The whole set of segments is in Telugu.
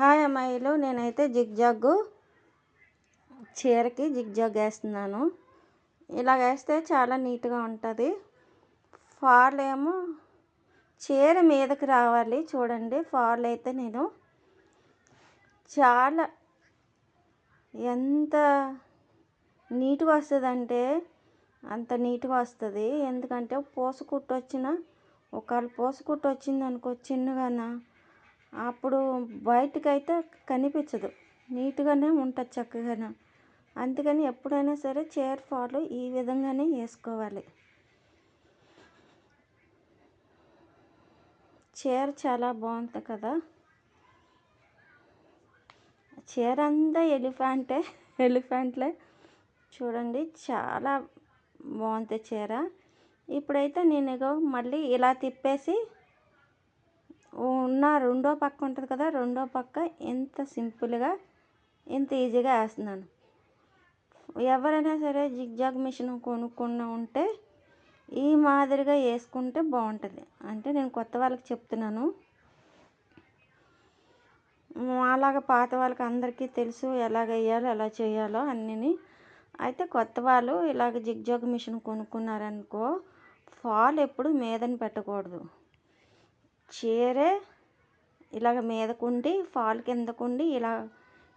హాయ్ అమ్మాయిలు నేనైతే జిగ్జాగ్ చీరకి జిగ్జాగ్ వేస్తున్నాను. ఇలా వేస్తే చాలా నీట్గా ఉంటుంది. ఫాల్ ఏమో చీర మీదకి రావాలి చూడండి ఫాల్ అయితే నేను. చాలా ఎంత నీట్గా వస్తుందంటే అంత నీట్గా వస్తుంది. ఎందుకంటే పూస కుట్టొచ్చిన ఒకవేళ పూస కుట్టు వచ్చింది అనుకో చిన్నగాన అప్పుడు బయటకైతే కనిపించదు. నీట్గానే ఉంటుంది చక్కగానే. అందుకని ఎప్పుడైనా సరే చీర ఫాలు ఈ విధంగానే వేసుకోవాలి. చీర చాలా బాగుంది కదా. చీర అంతా ఎలిఫెంటే ఎలిఫెంట్లే. చూడండి చాలా బాగుంది చీర. ఇప్పుడైతే నేను మళ్ళీ ఇలా తిప్పేసి ఉన్న రెండో పక్క ఉంటుంది కదా రెండో పక్క ఎంత సింపుల్గా ఎంత ఈజీగా వేస్తున్నాను. ఎవరైనా సరే జిగ్జాగ్ మిషన్ కొనుక్కున్న ఉంటే ఈ మాదిరిగా వేసుకుంటే బాగుంటుంది. అంటే నేను కొత్త వాళ్ళకి చెప్తున్నాను. అలాగా పాత వాళ్ళకి అందరికీ తెలుసు ఎలాగ వేయాలో ఎలా చేయాలో అన్నీ అయితే కొత్త వాళ్ళు ఇలాగ జిగ్జాగ్ మిషన్ కొనుక్కున్నారనుకో ఫాల్ ఎప్పుడు మీదని పెట్టకూడదు. చీరే ఇలాగ మీదకుండి ఫాల్ కిందకుండి ఇలా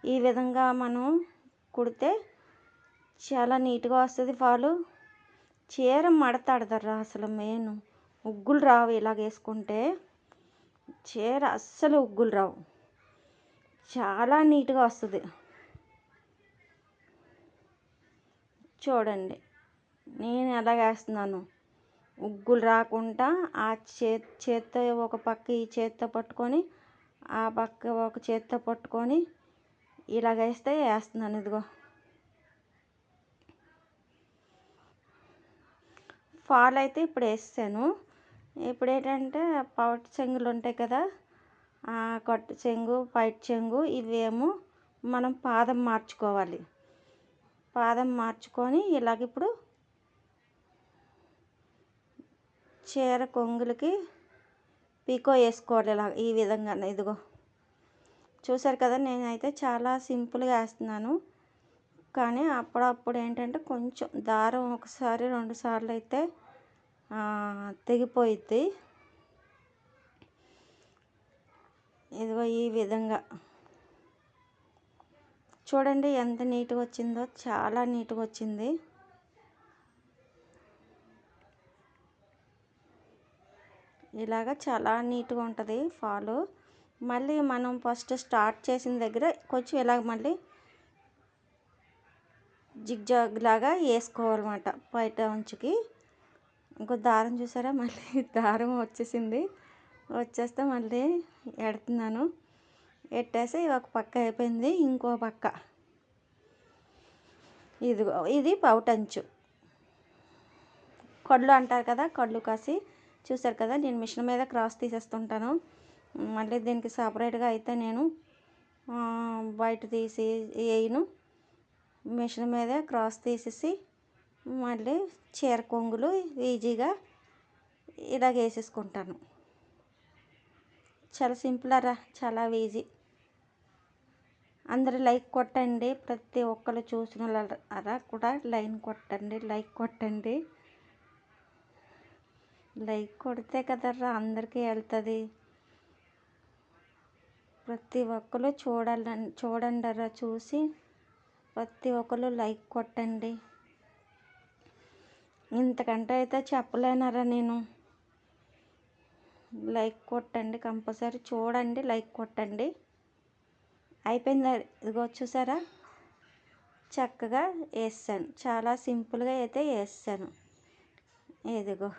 ఈ విధంగా మనం కుడితే చాలా నీట్గా వస్తుంది ఫాలు. చీర మడతాడతారు అసలు మెయిన్. ఉగ్గులు రావు ఇలాగ వేసుకుంటే. చీర అస్సలు ఉగ్గులు రావు. చాలా నీట్గా వస్తుంది. చూడండి. నేను ఎలా వేస్తున్నాను? ఉగ్గులు రాకుండా ఆ చేత్తో ఒక పక్క ఈ చేత్తో పట్టుకొని ఆ పక్క ఒక చేత్తో పట్టుకొని ఇలాగ వేస్తే వేస్తున్నాను ఇదిగో. ఫాల్ అయితే ఇప్పుడు వేసాను. ఇప్పుడు ఏంటంటే పౌట్ చెంగులు ఉంటాయి కదా కొట్టు చెంగు పైట్ చెంగు ఇవేమో మనం పాదం మార్చుకోవాలి. పాదం మార్చుకొని ఇలాగ ఇప్పుడు చీర కొంగులకి పీకో వేసుకోవాలి ఇలా ఈ విధంగా ఇదిగో. చూసారు కదా నేనైతే చాలా సింపుల్గా వేస్తున్నాను. కానీ అప్పుడప్పుడు ఏంటంటే కొంచెం దారం ఒకసారి రెండు సార్లు అయితే తెగిపోయిద్ది. ఇదిగో ఈ విధంగా. చూడండి ఎంత నీట్గా వచ్చిందో చాలా నీట్గా వచ్చింది. ఇలాగ చాలా నీట్గా ఉంటుంది ఫాలు. మళ్ళీ మనం ఫస్ట్ స్టార్ట్ చేసిన దగ్గర కొంచెం ఇలాగ మళ్ళీ జిగ్జాగ్ లాగా వేసుకోవాలన్నమాట బయట ఉంచుకి. ఇంకో దారం చూసారా? మళ్ళీ దారం వచ్చేసింది. వచ్చేస్తే మళ్ళీ ఎడుతున్నాను. ఎట్టేసి ఒక పక్క అయిపోయింది ఇంకో పక్క. ఇదిగో ఇది పౌటంచు. కళ్ళు అంటారు కదా కళ్ళు కాసి. చూసారు కదా నేను మిషన్ మీద క్రాస్ తీసేస్తుంటాను. మళ్ళీ దీనికి సపరేట్గా అయితే నేను బయట తీసి వేయను. మిషన్ మీద క్రాస్ తీసేసి మళ్ళీ చీర కొంగులు ఈజీగా ఇలాగ వేసేసుకుంటాను. చాలా సింపుల్ అరా చాలా ఈజీ. అందరు లైక్ కొట్టండి ప్రతి ఒక్కరు చూసిన అరా కూడా లైన్ కొట్టండి లైక్ కొట్టండి. లైక్ కొడితే కదరా అందరికీ వెళ్తుంది. ప్రతి ఒక్కరు చూడాలని చూడండిరా చూసి ప్రతి ఒక్కరు లైక్ కొట్టండి. ఇంతకంటే అయితే చెప్పలేనరా నేను. లైక్ కొట్టండి కంపల్సరీ. చూడండి లైక్ కొట్టండి. అయిపోయింది? ఇదిగో చూసారా? చక్కగా వేసాను. చాలా సింపుల్గా అయితే వేసాను. ఇదిగో.